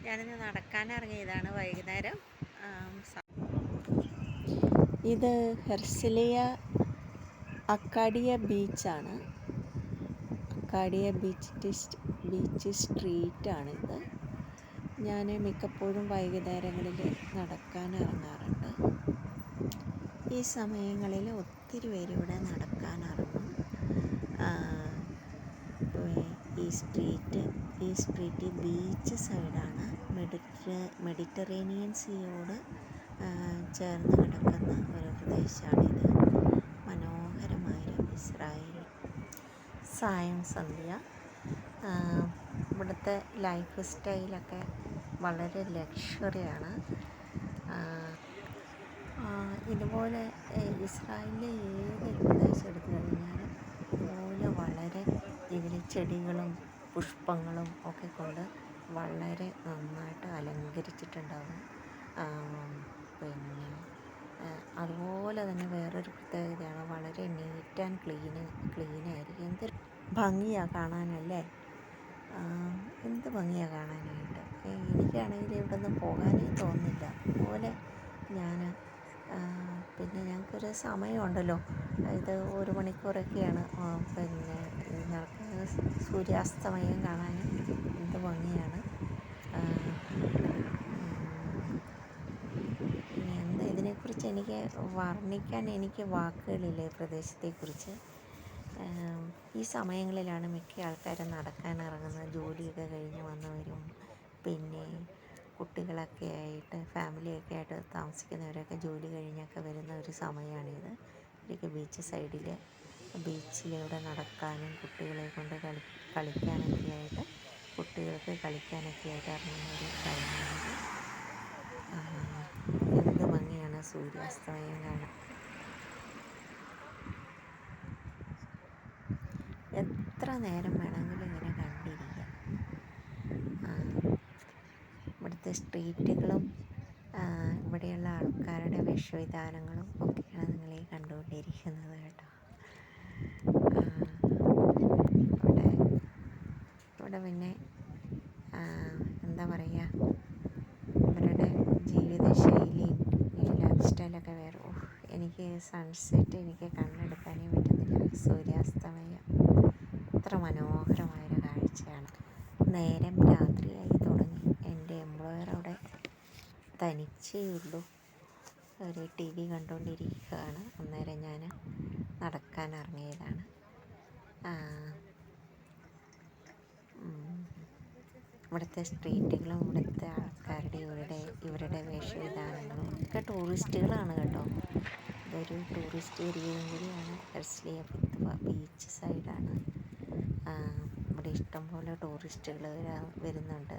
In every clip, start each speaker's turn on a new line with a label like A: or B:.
A: ഞാനിന്ന് നടക്കാൻ ഇറങ്ങിയതാണ് വൈകുന്നേരം ഇത് ഹെർസിലിയ അക്കാഡിയ ബീച്ചാണ്. അക്കാഡിയ ബീച്ച് ബീച്ച് സ്ട്രീറ്റാണിത് ഞാൻ മിക്കപ്പോഴും വൈകുന്നേരങ്ങളിൽ നടക്കാൻ ഇറങ്ങാറുണ്ട് ഈ സമയങ്ങളിൽ ഒത്തിരി പേര് ഇവിടെ നടക്കാൻ ഈ സ്ട്രീറ്റ് ഈ സ്ട്രീറ്റ് ബീച്ച് സൈഡാണ് മെഡിറ്റർ മെഡിറ്ററേനിയൻ സീയോട് ചേർന്ന് കിടക്കുന്ന ഒരു പ്രദേശമാണിത് മനോഹരമായൊരു ഇസ്രായേൽ സായം സന്ധ്യ. ഇവിടുത്തെ ലൈഫ് സ്റ്റൈലൊക്കെ വളരെ ലക്ഷറിയാണ്. ഇതുപോലെ ഇസ്രായേലിലെ ഏത് പ്രദേശം എടുത്തു കഴിഞ്ഞാലും ഇതുപോലെ വളരെ ചെടികളും പുഷ്പങ്ങളും ഒക്കെ കൊണ്ട് വളരെ നന്നായിട്ട് അലങ്കരിച്ചിട്ടുണ്ടാകും ആ, പിന്നെ അതുപോലെ തന്നെ വേറൊരു പ്രത്യേകതയാണ് വളരെ നീറ്റ് ആൻഡ് ക്ലീന് ക്ലീനായിരിക്കും എന്തൊരു ഭംഗിയാണ് കാണാനല്ലേ? എന്ത് ഭംഗിയാണ് കാണാനായിട്ട്? എനിക്കാണെങ്കിൽ ഇവിടെ നിന്ന് പോകാനേ തോന്നില്ല അതുപോലെ ഞാൻ പിന്നെ ഞങ്ങൾക്കൊരു സമയമുണ്ടല്ലോ. ഇത് ഒരു മണിക്കൂറൊക്കെയാണ്. പിന്നെ ഞങ്ങൾക്ക് സൂര്യാസ്തമയം കാണാൻ എന്ത് ഭംഗിയാണ്. എന്താ ഇതിനെക്കുറിച്ച് എനിക്ക് വർണിക്കാൻ എനിക്ക് വാക്കുകളില്ല ഈ പ്രദേശത്തെക്കുറിച്ച്. ഈ സമയങ്ങളിലാണ് മിക്ക ആൾക്കാരും നടക്കാൻ ഇറങ്ങുന്നത്. ജോലിയൊക്കെ കഴിഞ്ഞ് വന്നവരും കുട്ടികളൊക്കെ ആയിട്ട് ഫാമിലിയൊക്കെ ആയിട്ട് താമസിക്കുന്നവരൊക്കെ ജോലി കഴിഞ്ഞൊക്കെ വരുന്ന ഒരു സമയമാണിത് ഇവരൊക്കെ ബീച്ച് സൈഡിൽ ബീച്ചിലൂടെ നടക്കാനും കുട്ടികളെ കൊണ്ട് കളി കളിക്കാനൊക്കെ ആയിട്ട് കുട്ടികൾക്ക് കളിക്കാനൊക്കെ ആയിട്ട് ഇറങ്ങുന്ന ഒരു ടൈമാണിത്. എന്ത് ഭംഗിയാണ് സൂര്യാസ്തമയം കാണാൻ. എത്ര നേരം വേണമെങ്കിലും സ്ട്രീറ്റുകളും ഇവിടെയുള്ള ആൾക്കാരുടെ വേഷവിധാനങ്ങളും ഒക്കെയാണ് നിങ്ങൾ ഈ കണ്ടുകൊണ്ടിരിക്കുന്നത് കേട്ടോ. ഇവിടെ ഇവിടെ പിന്നെ എന്താ പറയുക ഇവരുടെ ജീവിതശൈലിയും ലൈഫ് സ്റ്റൈലൊക്കെ വേറെ. എനിക്ക് സൺസെറ്റ് എനിക്ക് കണ്ണെടുക്കാനേ പറ്റുന്നില്ല. സൂര്യാസ്തമയം. അത്ര മനോഹരമായൊരു കാഴ്ചയാണ്. നേരം തനിച്ചേ ഉള്ളൂ ഒരു ടി വി കണ്ടുകൊണ്ടിരിക്കുകയാണ് അന്നേരം ഞാൻ നടക്കാൻ ഇറങ്ങിയതാണ്. ഇവിടുത്തെ സ്ട്രീറ്റുകളും ഇവിടുത്തെ ആൾക്കാരുടെ ഇവരുടെ ഇവരുടെ വേഷവിധാനങ്ങളും ഒക്കെ ടൂറിസ്റ്റുകളാണ് കേട്ടോ. ഇതൊരു ടൂറിസ്റ്റ് ഏരിയയും കൂടിയാണ്. ഹെർസ്ലിയ ഫിത്വ ബീച്ച് സൈഡാണ് ഇവിടെ ഇഷ്ടംപോലെ ടൂറിസ്റ്റുകൾ വരുന്നുണ്ട്.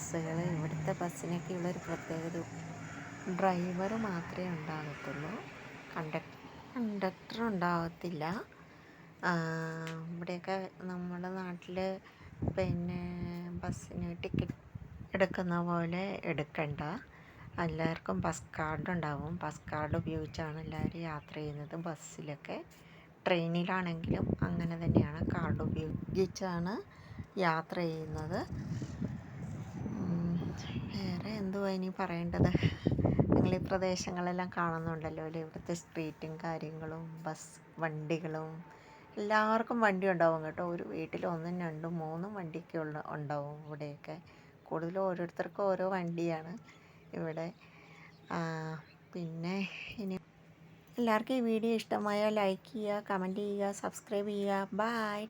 A: ബസ്സുകൾ ഇവിടുത്തെ ബസ്സിനൊക്കെ ഒരു പ്രത്യേകത ഡ്രൈവർ മാത്രമേ ഉണ്ടാകത്തുള്ളൂ. കണ്ടക്ടർ കണ്ടക്ടർ ഉണ്ടാകത്തില്ല ഇവിടെയൊക്കെ നമ്മുടെ നാട്ടിൽ പിന്നെ ബസ്സിന് ടിക്കറ്റ് എടുക്കുന്ന പോലെ എടുക്കണ്ട. എല്ലാവർക്കും ബസ് കാർഡ് ഉണ്ടാവും. ബസ് കാർഡ് ഉപയോഗിച്ചാണ് എല്ലാവരും യാത്ര ചെയ്യുന്നത്. ബസ്സിലൊക്കെ ട്രെയിനിലാണെങ്കിലും അങ്ങനെ തന്നെയാണ് കാർഡ് ഉപയോഗിച്ചാണ് യാത്ര ചെയ്യുന്നത്. വേറെ എന്തുവാ ഇനി പറയേണ്ടത്? നിങ്ങൾ ഈ പ്രദേശങ്ങളെല്ലാം കാണുന്നുണ്ടല്ലോ അല്ലേ? ഇവിടുത്തെ സ്ട്രീറ്റും കാര്യങ്ങളും ബസ് വണ്ടികളും. എല്ലാവർക്കും വണ്ടി ഉണ്ടാവും കേട്ടോ. ഒരു വീട്ടിൽ ഒന്നും രണ്ടും മൂന്നും വണ്ടിയൊക്കെ ഉള്ള ഉണ്ടാവും ഇവിടെയൊക്കെ. കൂടുതലും ഓരോരുത്തർക്കും ഓരോ വണ്ടിയാണ് ഇവിടെ. പിന്നെ ഇനി എല്ലാവർക്കും ഈ വീഡിയോ ഇഷ്ടമായാൽ ലൈക്ക് ചെയ്യുക കമന്റ് ചെയ്യുക സബ്സ്ക്രൈബ് ചെയ്യുക. ബൈ